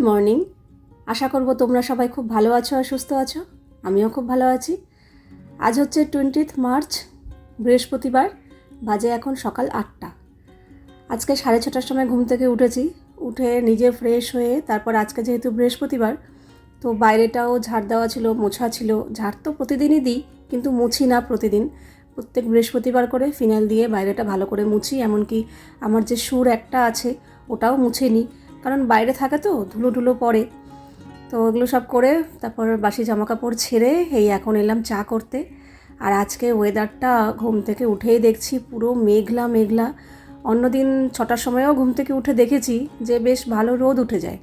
Morning আশা করব তোমরা সবাই খুব ভালো আছো আর সুস্থ আছো। আমিও খুব ভালো আছি। আজ হচ্ছে টোয়েন্টিথ মার্চ বৃহস্পতিবার, বাজে এখন সকাল আটটা। আজকে সাড়ে ছটার সময় ঘুম থেকে উঠেছি। উঠে নিজে ফ্রেশ হয়ে তারপর আজকে যেহেতু বৃহস্পতিবার, তো বাইরেটাও ঝাড় দেওয়া ছিল, মোছা ছিল। ঝাড় তো প্রতিদিনই দিই, কিন্তু মুছি না প্রতিদিন। প্রত্যেক বৃহস্পতিবার করে ফিনাইল দিয়ে বাইরেটা ভালো করে মুছি। এমনকি আমার যে সুর একটা আছে, ওটাও মুছে নিই কারণ বাইরে থাকে তো ধুলো ধুলো পড়ে। তো ওগুলো সব করে তারপর বাসি জামা কাপড় ছেড়ে এই এখন এলাম চা করতে। আর আজকে ওয়েদারটা ঘুম থেকে উঠেই দেখছি, পুরো মেঘলা মেঘলা। অন্যদিন ছটার সময়ও ঘুম থেকে উঠে দেখেছি যে বেশ ভালো রোদ উঠে যায়।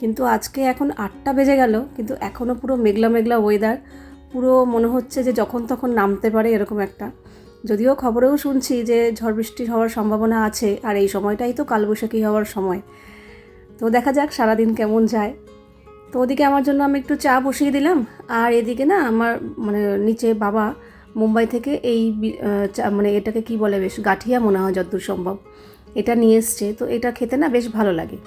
কিন্তু আজকে এখন আটটা বেজে গেল, কিন্তু এখনও পুরো মেঘলা মেঘলা ওয়েদার পুরো মনে হচ্ছে যে যখন তখন নামতে পারে এরকম একটা। যদিও খবরেও শুনছি যে ঝড় বৃষ্টি হওয়ার সম্ভাবনা আছে, আর এই সময়টাই তো কালবৈশাখী হওয়ার সময়। তো দেখা যাক সারাদিন কেমন যায়। তো ওদিকে আমার জন্য আমি একটু চা বসিয়ে দিলাম। আর এদিকে না আমার মানে নিচে বাবা মুম্বাই থেকে এই মানে এটাকে কি বলে বেশ গাঠিয়া মনে হয় যতদূর সম্ভব, এটা নিয়ে এসছে। তো এটা খেতে না বেশ ভালো লাগে।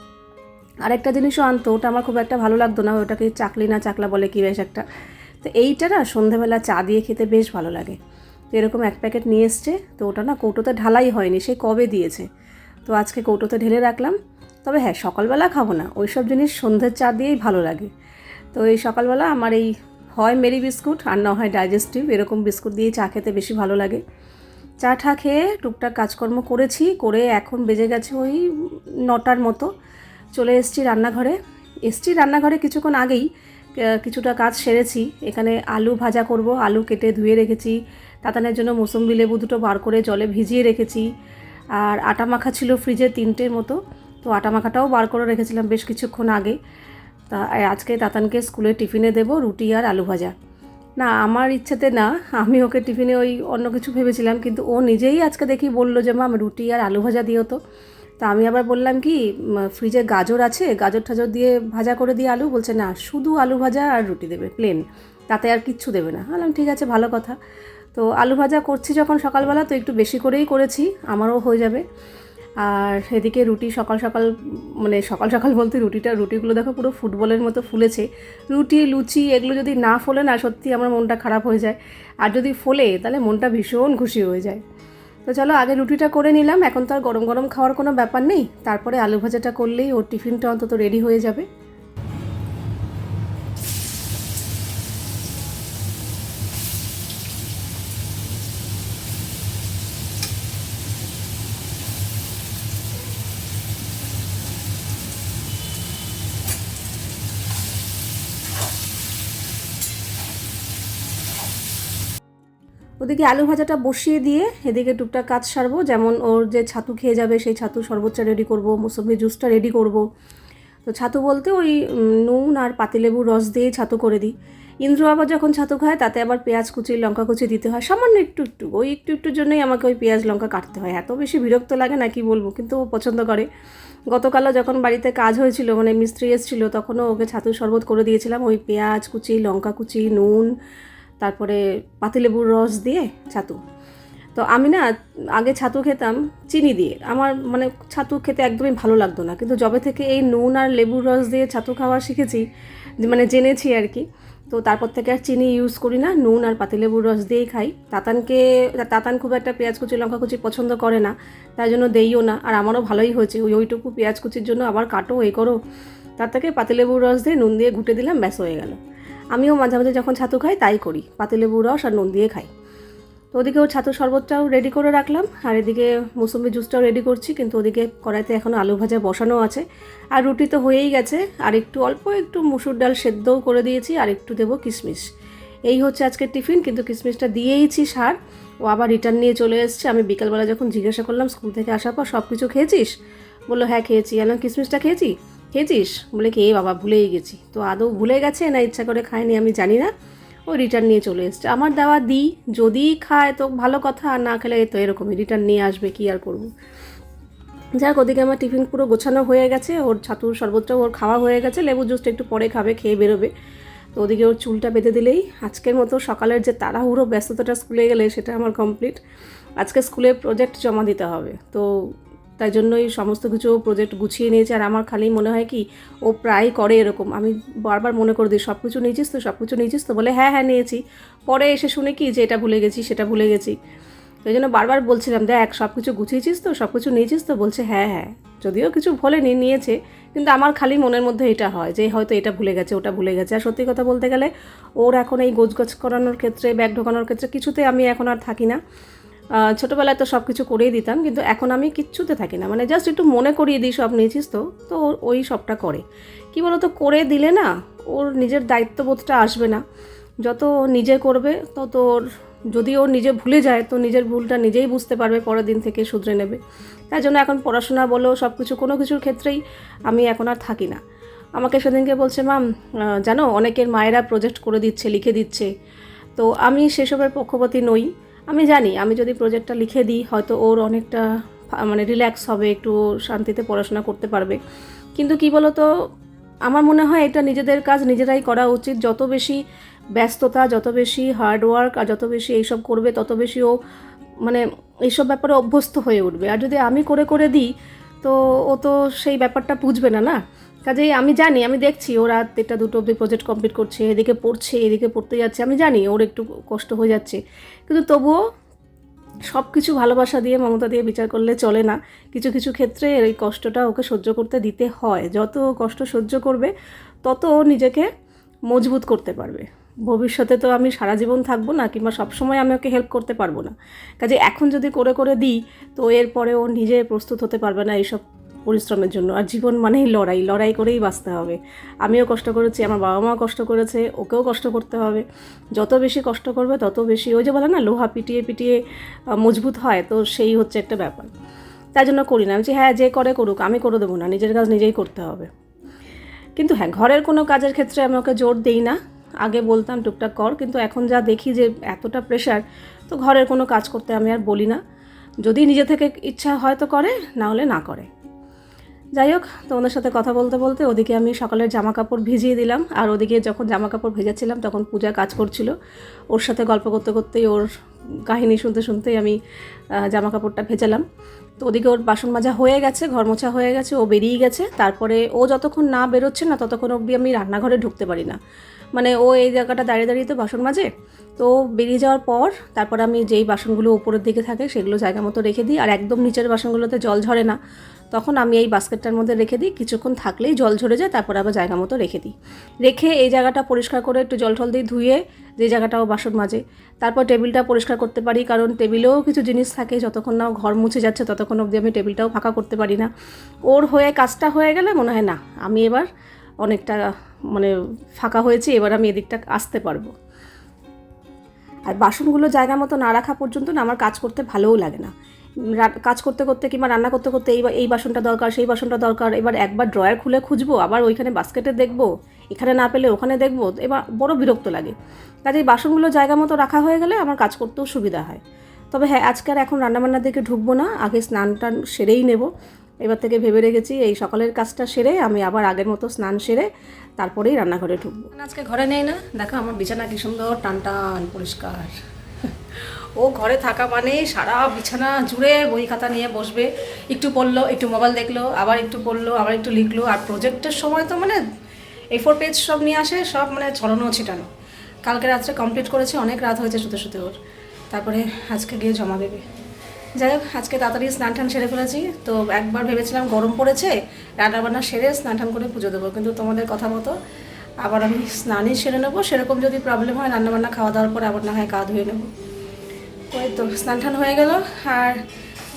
আর একটা জিনিসও আনতো, ওটা আমার খুব একটা ভালো লাগতো না, ওটাকে চাকলি না চাকলা বলে কি বেশ একটা। তো এইটা না সন্ধেবেলা চা দিয়ে খেতে বেশ ভালো লাগে। তো এরকম এক প্যাকেট নিয়ে এসছে, তো ওটা না কৌটোতে ঢালাই হয়নি, সে কবে দিয়েছে? তো আজকে কৌটোতে ঢেলে রাখলাম। তবে হ্যাঁ সকালবেলা খাব না। ওই সব জিনিস সন্ধ্যের চা দিয়েই ভালো লাগে। তো এই সকালবেলা আমার এই হয় মেরি বিস্কুট আর না হয় ডাইজেস্টিভ, এরকম বিস্কুট দিয়ে চা খেতে বেশি ভালো লাগে। চা ঠা খেয়ে টুকটাক কাজকর্ম করেছি, করে এখন বেজে গেছে ওই নটার মতো। চলে এসেছি রান্নাঘরে। এসছি রান্নাঘরে কিছুক্ষণ আগেই কিছুটা কাজ সেরেছি। এখানে আলু ভাজা করব, আলু কেটে ধুয়ে রেখেছি। তাতানের জন্য মৌসুম্বি লেবু দুটো বার করে জলে ভিজিয়ে রেখেছি। আর আটা মাখা ছিল ফ্রিজে তিনটের মতো। তো আটা মাখাটাও বার করে রেখেছিলাম বেশ কিছুক্ষণ আগে। তা আজকে তাতানকে স্কুলে টিফিনে দেবো রুটি আর আলু ভাজা। না, আমার ইচ্ছেতে না, আমি ওকে টিফিনে ওই অন্য কিছু ভেবেছিলাম, কিন্তু ও নিজেই আজকে দেখি বলল যে, মাম, রুটি আর আলু ভাজা দিও তো। তা, আমি আবার বললাম কি ফ্রিজে গাজর আছে, গাজর ঠাজর দিয়ে ভাজা করে দিয়ে আলু? বলছে, না, শুধু আলু ভাজা আর রুটি দেবে প্লেন তাতে আর কিচ্ছু দেবে না। বললাম, ঠিক আছে, ভালো কথা। তো, আলু ভাজা করছি যখন সকালবেলা, তো একটু বেশি করেই করেছি, আমারও হয়ে যাবে। আর এদিকে রুটি সকাল সকাল মানে সকাল সকাল বলতে রুটিটা, রুটিগুলো দেখো পুরো ফুটবলের মতো ফুলেছে। রুটি, লুচি, এগুলো যদি না ফোলে না সত্যি আমার মনটা খারাপ হয়ে যায়। আর যদি ফোলে, তাহলে মনটা ভীষণ খুশি হয়ে যায়। তো চলো, আগে রুটিটা করে নিলাম। এখন তো আর গরম গরম খাওয়ার কোনো ব্যাপার নেই। তারপরে আলু ভাজাটা করলেই ওর টিফিনটা অন্তত রেডি হয়ে যাবে। ওদিকে আলু ভাজাটা বসিয়ে দিয়ে এদিকে টুকটাক কাজ সারবো। যেমন ওর যে ছাতু খেয়ে যাবে, সেই ছাতু শরবতটা রেডি করব মৌসুমি জুসটা রেডি করব। তো ছাতু বলতে ওই নুন আর পাতিলেবুর রস দিয়ে ছাতু করে দিই। ইন্দ্র আবার যখন ছাতু খায়, তাতে আবার পেঁয়াজ কুচি, লঙ্কা কুচি দিতে হয়। সামান্য একটু একটু, ওই একটু একটুর জন্যই আমাকে ওই পেঁয়াজ, লঙ্কা কাটতে হয়। এত বেশি বিরক্ত লাগে না, কি বলব? কিন্তু ও পছন্দ করে। গতকালও যখন বাড়িতে কাজ হয়েছিল মানে মিস্ত্রি এসেছিল, তখনও ওকে ছাতু শরবত করে দিয়েছিলাম। ওই পেঁয়াজ কুচি, লঙ্কা কুচি, নুন তারপরে পাতিলেবুর রস দিয়ে ছাতু। তো আমি না আগে ছাতু খেতাম, চিনি দিয়ে। আমার মানে ছাতু খেতে একদমই ভালো লাগতো না। কিন্তু যবে থেকে এই নুন আর লেবুর রস দিয়ে ছাতু খাওয়া শিখেছি মানে জেনেছি আর কি, তো তারপর থেকে আর চিনি ইউজ করি না, নুন আর পাতিলেবুর রস দিয়েই খাই। তাতানকে, তাতান খুব একটা পেঁয়াজ কুচি, লঙ্কা কুচি পছন্দ করে না, তাই জন্য দেইও না। আর আমারও ভালোই হয়েছে, ওই ওইটুকু পেঁয়াজ কুচির জন্য আবার কাটো, এ করো। তার থেকে পাতিলেবুর রস দিয়ে নুন দিয়ে ঘুটে দিলাম, ব্যাস হয়ে গেল। আমিও মাঝে মাঝে যখন ছাতু খাই, তাই করি। পাতিলেবুর রস আর নুন দিয়ে খাই। তো ওদিকে ওর ছাতু শরবতটাও রেডি করে রাখলাম। আর এদিকে মৌসুমি জুসটাও রেডি করছি, কিন্তু ওদিকে কড়াইতে এখনও আলু ভাজা বসানো আছে। আর রুটি তো হয়েই গেছে। আর একটু অল্প একটু মুসুর ডাল সেদ্ধও করে দিয়েছি, আর একটু দেবো কিশমিশ। এই হচ্ছে আজকের টিফিন, কিন্তু কিশমিশটা দিয়েইছি সার। ও আবার রিটার্ন নিয়ে চলে এসছে। আমি বিকালবেলা যখন জিজ্ঞাসা করলাম, স্কুল থেকে আসার পর সব কিছু খেয়েছিস? বলল হ্যাঁ খেয়েছি। এলাম কিশমিশটা খেয়েছি? খেয়েছিস? বলে কি বাবা, ভুলেই গেছি। তো আদৌ ভুলে গেছে না ইচ্ছা করে খায়নি আমি জানি না। ও রিটার্ন নিয়ে চলে এসছে। আমার দেওয়া দিই যদি খায় তো ভালো কথা, আর না খেলে তো এরকমই রিটার্ন নিয়ে আসবে, কি আর করব? যাক, ওদিকে আমার টিফিন পুরো গোছানো হয়ে গেছে। ওর ছাতুর শরবতটাও ওর খাওয়া হয়ে গেছে। লেবু জুসটা একটু পরে খাবে, খেয়ে বেরোবে। তো ওদিকে ওর চুলটা বেঁধে দিলেই আজকের মতো সকালের যে তাড়াহুড়ো, ব্যস্ততাটা স্কুলে গেলে সেটা আমার কমপ্লিট আজকে স্কুলে প্রজেক্ট জমা দিতে হবে। তো তাই জন্যই সমস্ত কিছু প্রজেক্ট গুছিয়ে নিয়েছে। আর আমার খালি মনে হয় কি, ও প্রায় করে এরকম। আমি বারবার মনে করে দিই সব কিছু নিয়েছিস তো সব কিছু নিয়েছিস তো? বলে হ্যাঁ হ্যাঁ নিয়েছি। পরে এসে শুনে কি যে, এটা ভুলে গেছি, সেটা ভুলে গেছি। তো জন্য বারবার বলছিলাম, দেখ সব কিছু গুছিয়েছিস তো সব কিছু নিয়েছিস তো? বলছে হ্যাঁ হ্যাঁ। যদিও কিছু ভোলেনি, নিয়েছে। কিন্তু আমার খালি মনের মধ্যে এটা হয় যে, হয়তো এটা ভুলে গেছে, ওটা ভুলে গেছে। আর সত্যি কথা বলতে গেলে, ওর এখন এই গোছগাছ করানোর ক্ষেত্রে, ব্যাগ ঢোকানোর ক্ষেত্রে কিছুতে আমি এখন আর থাকি না। ছোটোবেলায় তো সব কিছু করেই দিতাম, কিন্তু এখন আমি কিচ্ছুতে থাকি না। মানে জাস্ট একটু মনে করিয়ে দিই সব নিয়েছিস তো তো ওই সবটা করে। কি বলতো, করে দিলে না ওর নিজের দায়িত্ববোধটা আসবে না। যত নিজে করবে, তত ওর যদি ও নিজে ভুলে যায়, তো নিজের ভুলটা নিজেই বুঝতে পারবে, পরের দিন থেকে শুধরে নেবে। তাই জন্য এখন পড়াশোনা বলো সব কিছু কোনো কিছুর ক্ষেত্রেই আমি এখন আর থাকি না। আমাকে সেদিনকে বলছে মাম জানো, অনেকের মায়েরা প্রজেক্ট করে দিচ্ছে, লিখে দিচ্ছে। তো আমি সেসবের পক্ষপাতী নই। আমি জানি, আমি যদি প্রজেক্টটা লিখে দিই, হয়তো ওর অনেকটা মানে রিল্যাক্স হবে, একটু শান্তিতে পড়াশোনা করতে পারবে। কিন্তু কি বলতো, আমার মনে হয় এটা নিজেদের কাজ, নিজেরাই করা উচিত। যত বেশি ব্যস্ততা, যত বেশি হার্ডওয়ার্ক আর যত বেশি এইসব করবে, তত বেশি ও মানে এইসব ব্যাপারে অভ্যস্ত হয়ে উঠবে। আর যদি আমি করে করে দিই, তো ও তো সেই ব্যাপারটা বুঝবে না না? কাজেই আমি জানি, আমি দেখছি ও রাত এটা দুটো অবধি প্রজেক্ট কমপ্লিট করছে, এদিকে পড়ছে, এদিকে পড়তে যাচ্ছে, আমি জানি ওর একটু কষ্ট হয়ে যাচ্ছে। কিন্তু তবুও সব কিছু ভালোবাসা দিয়ে, মমতা দিয়ে বিচার করলে চলে না। কিছু কিছু ক্ষেত্রে এই কষ্টটা ওকে সহ্য করতে দিতে হয়। যত কষ্ট সহ্য করবে, তত ও নিজেকে মজবুত করতে পারবে। ভবিষ্যতে তো আমি সারা জীবন থাকব না, কিংবা সবসময় আমি ওকে হেল্প করতে পারব না। কাজে এখন যদি করে করে দিই, তো এরপরে ও নিজে প্রস্তুত হতে পারবে না এইসব পরিশ্রমের জন্য। আর জীবন মানেই লড়াই লড়াই করেই বাঁচতে হবে। আমিও কষ্ট করেছি, আমার বাবা মাও কষ্ট করেছে, ওকেও কষ্ট করতে হবে। যত বেশি কষ্ট করবে, তত বেশি ওই যে বলে না, লোহা পিটিয়ে পিটিয়ে মজবুত হয়, তো সেই হচ্ছে একটা ব্যাপার। তাই জন্য করি না। আমি হ্যাঁ যে করে করুক, আমি করে দেবো না, নিজের কাজ নিজেই করতে হবে। কিন্তু হ্যাঁ ঘরের কোনো কাজের ক্ষেত্রে আমি ওকে জোর দিই না। আগে বলতাম, টুকটাক কর। কিন্তু এখন যা দেখি যে এতটা প্রেশার তো ঘরের কোনো কাজ করতে আমি আর বলি না। যদি নিজে থেকে ইচ্ছা হয়তো করে, না হলে না করে। যাই হোক, তোমাদের সাথে কথা বলতে বলতে ওদিকে আমি সকালের জামা কাপড় ভিজিয়ে দিলাম। আর ওদিকে যখন জামা কাপড় ভেজাচ্ছিলাম, তখন পূজা কাজ করছিল। ওর সাথে গল্প করতে করতেই ওর কাহিনী শুনতে শুনতেই আমি জামা কাপড়টা ভেজালাম। তো ওদিকে ওর বাসন মাজা হয়ে গেছে, ঘর মোছা হয়ে গেছে, ও বেরিয়ে গেছে। তারপরে ও যতক্ষণ না বেরোচ্ছে না, ততক্ষণ অবধি আমি রান্নাঘরে ঢুকতে পারি না। মানে ও এই জায়গাটা দাঁড়িয়ে দাঁড়িয়ে তো বাসন মাজে। তো বেরিয়ে যাওয়ার পর, তারপর আমি যেই বাসনগুলো উপরের দিকে থাকে, সেগুলো জায়গা মতো রেখে দিই। আর একদম নিচের বাসনগুলোতে জল ঝরে না। তখন আমি এই বাস্কেটটার মধ্যে রেখে দিই, কিছুক্ষণ থাকলেই জল ঝরে যায়, তারপর আবার জায়গা মতো রেখে দিই। রেখে এই জায়গাটা পরিষ্কার করে একটু জল টল দিয়ে ধুয়ে যে জায়গাটাও বাসন মাজে। তারপর টেবিলটা পরিষ্কার করতে পারি, কারণ টেবিলেও কিছু জিনিস থাকে, যতক্ষণ না ঘর মুছে যাচ্ছে, ততক্ষণ অবধি আমি টেবিলটাও ফাঁকা করতে পারি না। ওর হয়ে কাজটা হয়ে গেলে মনে হয়, না, আমি এবার অনেকটা মানে ফাঁকা হয়েছি, এবার আমি এদিকটা আসতে পারব। আর বাসনগুলো জায়গা মতো না রাখা পর্যন্ত না, আমার কাজ করতে ভালোও লাগে না। কাজ করতে করতে কিংবা রান্না করতে করতে এই এই বাসনটা দরকার, সেই বাসনটা দরকার, এবার একবার ড্রয়ার খুলে খুঁজবো, আবার ওইখানে বাস্কেটে দেখব, এখানে না পেলে ওখানে দেখব, এবার বড় বিরক্ত লাগে। কাজে এই বাসনগুলো জায়গা মতো রাখা হয়ে গেলে আমার কাজ করতেও সুবিধা হয়। তবে হ্যাঁ আজকে আর এখন রান্নাবান্নার দিকে ঢুকবো না, আগে স্নান টান সেরেই নেব। এবার থেকে ভেবে রেখেছি এই সকালের কাজটা সেরে আমি আবার আগের মতো স্নান সেরে তারপরেই রান্নাঘরে ঢুকবো। আজকে ঘরে নেই না, দেখো আমার বিছানা কি সুন্দর, টান টান, পরিষ্কার। ও ঘরে থাকা মানে সারা বিছানা জুড়ে বই খাতা নিয়ে বসবে। একটু পড়ল, একটু মোবাইল দেখল, আবার একটু পড়ল, আবার একটু লিখলো, আর প্রজেক্টের সময় তো মানে এই ফোর পেজ সব নিয়ে আসে, সব মানে ছড়ানো, ছিটানো। কালকে রাত্রে কমপ্লিট করেছে, অনেক রাত হয়েছে শুতে শুতে ওর। তারপরে আজকে গিয়ে জমা দেবে। যাই হোক, আজকে তাড়াতাড়ি স্নান টান সেরে ফেলেছি। তো একবার ভেবেছিলাম গরম পড়েছে, রান্নাবান্না সেরে স্নান টান করে পুজো দেবো, কিন্তু তোমাদের কথা মতো আবার আমি স্নানই সেরে নেব, সেরকম যদি প্রবলেম হয়, রান্নাবান্না খাওয়া দাওয়ার পরে আবার না হয় গা ধুয়ে নেব। ওই তো, স্নান টান হয়ে গেল। আর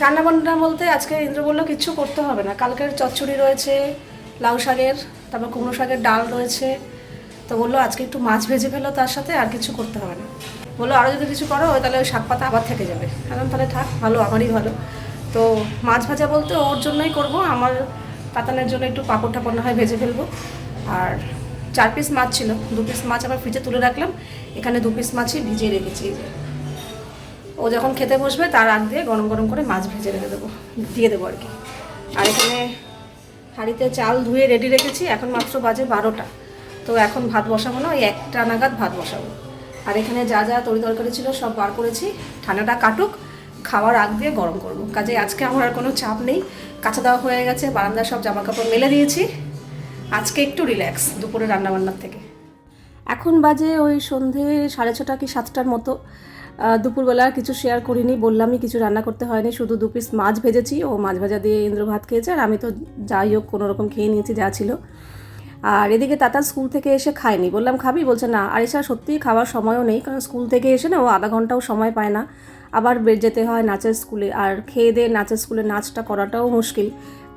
রান্না বান্না বলতে আজকে ইন্দ্র বলল কিচ্ছু করতে হবে না। কালকের চচ্চড়ি রয়েছে, লাউ শাকের, তারপর কুমড়ো শাকের ডাল রয়েছে। তো বলল আজকে একটু মাছ ভেজে ফেলো তার সাথে, আর কিছু করতে হবে না। বলল আরও যদি কিছু করো তাহলে ওই শাক পাতা আবার থেকে যাবে। এখন তাহলে থাক, ভালো, আমারই ভালো। তো মাছ ভাজা বলতে ওর জন্যই করব, আমার পাতানের জন্য একটু পাঁপড় টাপড় না হয় ভেজে ফেলব। আর চার পিস মাছ ছিল, দু পিস মাছ আবার ফ্রিজে তুলে রাখলাম, এখানে দু পিস মাছই ভিজিয়ে রেখেছি। ও যখন খেতে বসবে, তার আগ দিয়ে গরম গরম করে মাছ ভেজে রেখে দেবো, দিয়ে দেবো আর কি। আর এখানে হাঁড়িতে চাল ধুয়ে রেডি রেখেছি, এখন মাত্র বাজে বারোটা। তো এখন ভাত বসাবো না, ওই একটা নাগাদ ভাত বসাবো। আর এখানে যা যা তরি তরকারি ছিল সব বার করেছি, ঠান্ডাটা কাটুক, খাওয়ার আগ দিয়ে গরম করব। কাজে আজকে আমার আর কোনো চাপ নেই, কাঁচা দেওয়া হয়ে গেছে বারান্দার সব জামা কাপড় মেলে দিয়েছি। আজকে একটু রিল্যাক্স দুপুরে রান্নাবান্নার থেকে। এখন বাজে ওই সন্ধে সাড়ে ছটা কি সাতটার মতো। দুপুরবেলা কিছু শেয়ার করিনি, বললামই কিছু রান্না করতে হয়নি, শুধু দু পিস মাছ ভেজেছি, ও মাছ ভাজা দিয়ে ইন্দ্র ভাত খেয়েছে, আর আমি তো যাই হোক, কোনো রকম খেয়ে নিয়েছি যা ছিল। আর এদিকে তাতার স্কুল থেকে এসে খায়নি, বললাম, খাবি? বলছে, না। আর এছাড়া সত্যিই খাওয়ার সময়ও নেই, কারণ স্কুল থেকে এসে না ও আধা ঘন্টাও সময় পায় না। আবার বের যেতে হয় নাচের স্কুলে, আর খেয়ে দিয়ে নাচের স্কুলে নাচটা করাটাও মুশকিল।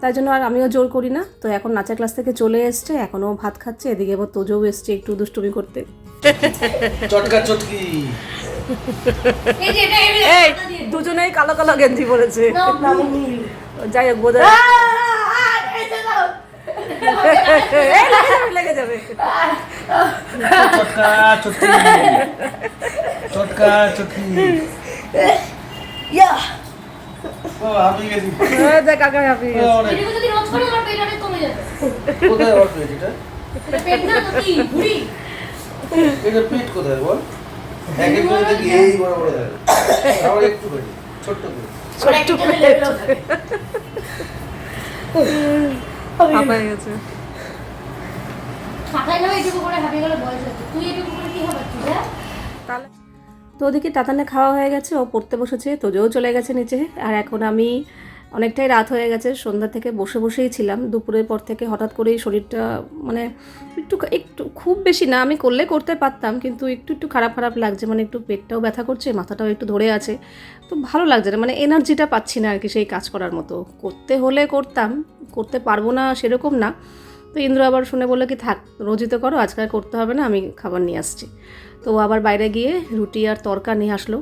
তাই জন্য আর আমিও জোর করি না। তো এখন নাচের ক্লাস থেকে চলে এসছে এখনও ভাত খাচ্ছে এদিকে এবার তোজও এসছে একটু দুষ্টুমি করতে। চটকা চটকি। এই দুজনেই কালো কালো গেঞ্জি পরেছে। যাই হোক বোধ লেগে যাবে চটকা চটকি। চটকা চটকি। পেট কোথায় আবার পেট কোথায় বল? এক এক করে দেখি এই বড় বড় থাকে আমার একটু ছোট্ট করে গেছে। খাতায় না এটুকু করে হাঁপিয়ে গেলে বয়স হচ্ছে। তুই এটুকু করে কি হবে? তুই হ্যাঁ? তাহলে তো ওদিকে তাতানে খাওয়া হয়ে গেছে, ও পড়তে বসেছে, তোজোও চলে গেছে নিচে। আর এখন আমি অনেকটাই রাত হয়ে গেছে, সন্ধ্যা থেকে বসে বসেই ছিলাম। দুপুরের পর থেকে হঠাৎ করেই শরীরটা মানে একটু একটু খুব বেশি না, আমি করলে করতে পারতাম, কিন্তু একটু একটু খারাপ খারাপ লাগছে মানে একটু পেটটাও ব্যথা করছে, মাথাটাও একটু ধরে আছে। তো ভালো লাগছে না মানে এনার্জিটা পাচ্ছি না আর কি সেই কাজ করার মতো। করতে হলে করতাম, করতে পারব না সেরকম না। তো ইন্দ্র আবার শুনে বলল কি, থাক, রোজই তো করো আজকাল করতে হবে না, আমি খাবার নিয়ে আসছি। তো আবার বাইরে গিয়ে রুটি আর তরকা নিয়ে আসলো।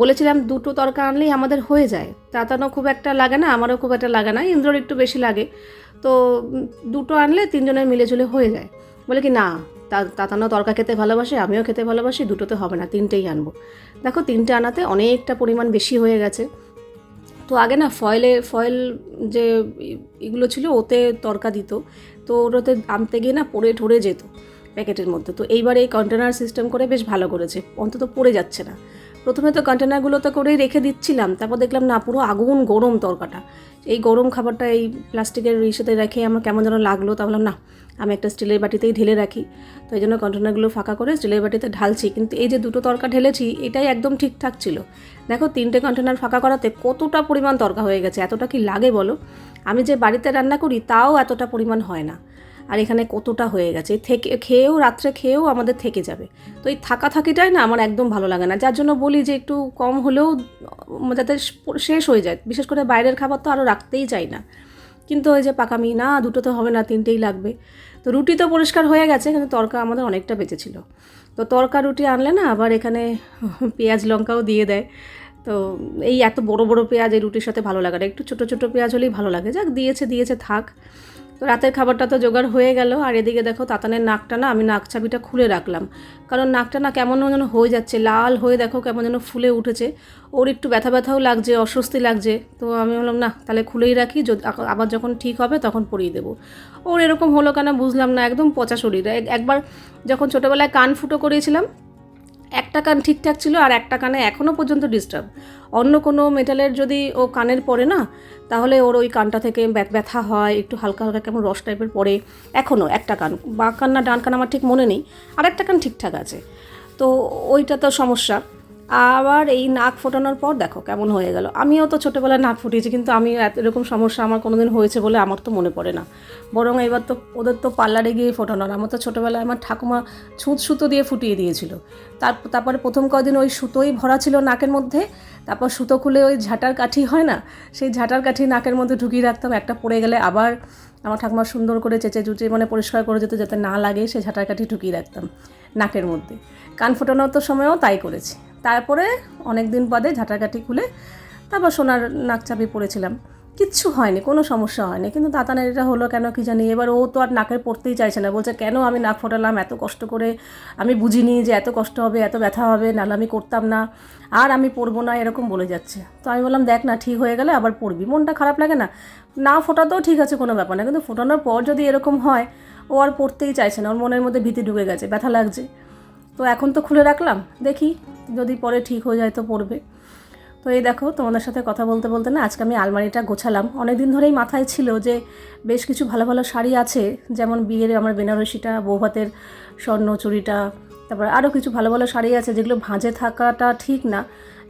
বলেছিলাম, দুটো তরকা আনলেই আমাদের হয়ে যায়। তাতানো খুব একটা লাগে না, আমারও খুব একটা লাগে না, ইন্দ্রর একটু বেশি লাগে। তো দুটো আনলে তিনজনের মিলে ঝুলে হয়ে যায়। বলে কি, না তাতানো তরকা খেতে ভালোবাসে, আমিও খেতে ভালোবাসি, দুটোতে হবে না, তিনটেই আনব। দেখো, তিনটে আনাতে অনেকটা পরিমাণ বেশি হয়ে গেছে। তো আগে না ফয়েলে, ফয়েল যে এগুলো ছিল, ওতে তরকা দিত। তো ওটাতে আনতে গিয়ে না পড়ে, ঠরে যেত। প্যাকেটের মধ্যে। তো এইবার এই কন্টেনার সিস্টেম করে বেশ ভালো করেছে। অন্তত পড়ে যাচ্ছে না। প্রথমে তো কন্টেনারগুলো তো করেই রেখে দিচ্ছিলাম। তারপর দেখলাম, না, পুরো আগুন গরম তরকাটা। এই গরম খাবারটা এই প্লাস্টিকের ইসেতে রেখে আমার কেমন যেন লাগল। তা বললাম, না, আমি একটা স্টিলের বাটিতেই ঢেলে রাখি। তো এই জন্য কন্টেনারগুলো ফাঁকা করে স্টিলের বাটিতে ঢালছি। কিন্তু এই যে দুটো তরকা ঢেলেছি, এটাই একদম ঠিকঠাক ছিল। দেখো, তিনটে কন্টেনার ফাঁকা করাতে কতটা পরিমাণ তরকা হয়ে গেছে, এতটা কি লাগে বলো? আমি যে বাড়িতে রান্না করি, তাও এতটা পরিমাণ হয় না। আর এখানে কতটা হয়ে গেছে। থেকে, খেয়েও, রাত্রে খেয়েও আমাদের থেকে যাবে। তো এই থাকা থাকিটাই না আমার একদম ভালো লাগে না। যার জন্য বলি যে একটু কম হলেও যাতে শেষ হয়ে যায়। বিশেষ করে বাইরের খাবার তো আরও রাখতেই চাই না। কিন্তু ওই যে পাকামি, না, দুটো তো হবে না, তিনটেই লাগবে। তো রুটি তো পরিষ্কার হয়ে গেছে, কিন্তু তরকা আমাদের অনেকটা বেঁচেছিল তো তরকা রুটি আনলে না আবার এখানে পেঁয়াজ লঙ্কাও দিয়ে দেয়। তো এই এত বড় বড় পেঁয়াজ এই রুটির সাথে ভালো লাগে না। একটু ছোটো ছোটো পেঁয়াজ হলেই ভালো লাগে। যাক, দিয়েছে দিয়েছে, থাক। তো রাতের খাবারটা তো জোগাড় হয়ে গেল, আর এদিকে দেখো তাতানের নাকটা না, আমি নাক চাবিটা খুলে রাখলাম। কারণ নাকটা না কেমন যেন হয়ে যাচ্ছে, লাল হয়ে দেখো কেমন যেন ফুলে উঠেছে। ওর একটু ব্যথা ব্যথাও লাগছে, অস্বস্তি লাগছে। তো আমি বললাম, না, তাহলে খুলেই রাখি আবার যখন ঠিক হবে তখন পরিয়ে দেবো। ওর এরকম হলো কেন বুঝলাম না, একদম পচা শরীর। একবার যখন ছোটোবেলায় কান ফুটো করিয়েছিলাম একটা কান ঠিকঠাক ছিল আর একটা কানে এখনও পর্যন্ত ডিস্টার্ব অন্য কোনো মেটালের যদি ও কানের পরে না, তাহলে ওর ওই কানটা থেকে ব্যথ- হয়, একটু হালকা হালকা কেমন রস টাইপের পরে এখনও একটা কান। বা কান না, ডান কান আমার ঠিক মনে নেই। আর একটা কান ঠিকঠাক আছে। তো ওইটা তো সমস্যা। আবার এই নাক ফোটানোর পর দেখো কেমন হয়ে গেল। আমিও তো ছোটোবেলায় নাক ফুটিয়েছি, কিন্তু আমি এত এরকম সমস্যা আমার কোনোদিন হয়েছে বলে আমার তো মনে পড়ে না। বরং এবার তো ওদের তো পার্লারে গিয়ে ফোটানোর, আমার তো ছোটোবেলায় আমার ঠাকুমা ছুঁচ সুতো দিয়ে ফুটিয়ে দিয়েছিল। তার তারপরে প্রথম কদিন ওই সুতোই ভরা ছিল নাকের মধ্যে, তারপর সুতো খুলে ওই ঝাঁটার কাঠি হয় না, সেই ঝাঁটার কাঠি নাকের মধ্যে ঢুকিয়ে রাখতাম, একটা পড়ে গেলে আবার আমার ঠাকুমা সুন্দর করে চেঁচে চুচে মানে পরিষ্কার করে যেতে যাতে না লাগে, সেই ঝাঁটার কাঠি ঢুকিয়ে রাখতাম নাকের মধ্যে। কান ফোটানোর তো সময়ও তাই করেছি। তারপরে অনেক দিন বাদে ঝাঁটার কাঠি খুলে তারপর সোনার নাক চাপি পড়েছিলাম। কিচ্ছু হয়নি, কোনো সমস্যা হয়নি। কিন্তু তাতানের এটা হলো কেন কি জানি, এবার ও তো আর নাকের পড়তেই চাইছে না। বলছে, কেন আমি নাক ফোটালাম এত কষ্ট করে? আমি বুঝিনি যে এত কষ্ট হবে, এত ব্যথা হবে, নাহলে আমি করতাম না। আর আমি পড়ব না, এরকম বলে যাচ্ছে। তো আমি বললাম, দেখ না, ঠিক হয়ে গেলে আবার পড়বি। মনটা খারাপ লাগে না। না ফোটাতেও ঠিক আছে কোনো ব্যাপার না। কিন্তু ফোটানোর পর যদি এরকম হয়, ও আর পড়তেই চাইছে না। ওর মনের মধ্যে ভীতি ঢুকে গেছে, ব্যথা লাগছে। তো এখন তো খুলে রাখলাম, দেখি যদি পরে ঠিক হয়ে যায় তো পড়বে। তো এই দেখো, তোমাদের সাথে কথা বলতে বলতে না আজকে আমি আলমারিটা গোছালাম। অনেক দিন ধরেই মাথায় ছিল যে বেশ কিছু ভালো ভালো শাড়ি আছে, যেমন বিয়ের আমার বেনারসিটা, বৌভাতের স্বর্ণ চুড়িটা, তারপর আরও কিছু ভালো ভালো শাড়ি আছে যেগুলো ভাঁজে থাকাটা ঠিক না,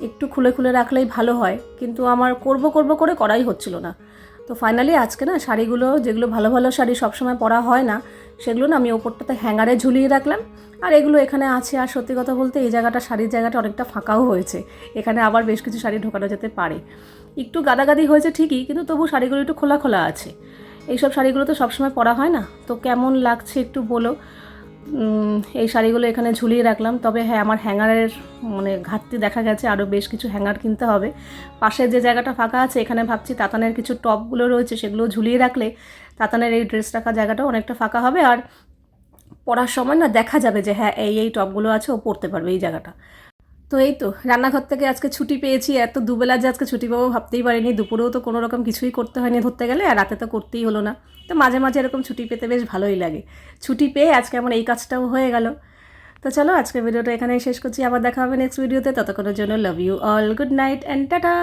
একটু খুলে খুলে রাখলেই ভালো হয়, কিন্তু আমার করব করব করে করাই হচ্ছিল না। তো ফাইনালি আজকে না শাড়িগুলো, যেগুলো ভালো ভালো শাড়ি সবসময় পরা হয় না, সেগুলো না আমি ওপরটাতে হ্যাঙ্গারে ঝুলিয়ে রাখলাম আর এগুলো এখানে আছে, আর সত্যি কথা বলতে এই জায়গাটা, শাড়ির জায়গাটা অনেকটা ফাঁকাও হয়েছে। এখানে আবার বেশ কিছু শাড়ি ঢোকানো যেতে পারে। একটু গাদাগাদি হয়েছে ঠিকই, কিন্তু তবু শাড়িগুলো একটু খোলা খোলা আছে। এইসব শাড়িগুলো তো সবসময় পরা হয় না? তো কেমন লাগছে একটু বলো। এই শাড়িগুলো এখানে ঝুলিয়ে রাখলাম। তবে হ্যাঁ আমার হ্যাঙ্গারের মানে ঘাটতি দেখা গেছে, আরও বেশ কিছু হ্যাঙ্গার কিনতে হবে। পাশে যে জায়গাটা ফাঁকা আছে, এখানে ভাবছি তাতানের কিছু টপগুলো রয়েছে, সেগুলো ঝুলিয়ে রাখলে তাতানের এই ড্রেস রাখা জায়গাটাও অনেকটা ফাঁকা হবে। আর পড়ার সময় না দেখা যাবে যে হ্যাঁ এই এই টপগুলো আছে, ও পড়তে পারবে এই জায়গাটা। তো এই তো, রান্নাঘর থেকে আজকে ছুটি পেয়েছি, এত দুবেলা যে আজকে ছুটি পাবো ভাবতেই পারিনি। দুপুরেও তো কোনো রকম কিছুই করতে হয়নি ধরতে গেলে, আর রাতে তো করতেই হলো না। তো মাঝে মাঝে এরকম ছুটি পেতে বেশ ভালোই লাগে। ছুটি পেয়ে আজকে আমার এই কাজটাও হয়ে গেল। তো চলো আজকে ভিডিওটা এখানেই শেষ করছি। আবার দেখা হবে নেক্সট ভিডিওতে ততক্ষণের জন্য love you all good night and tata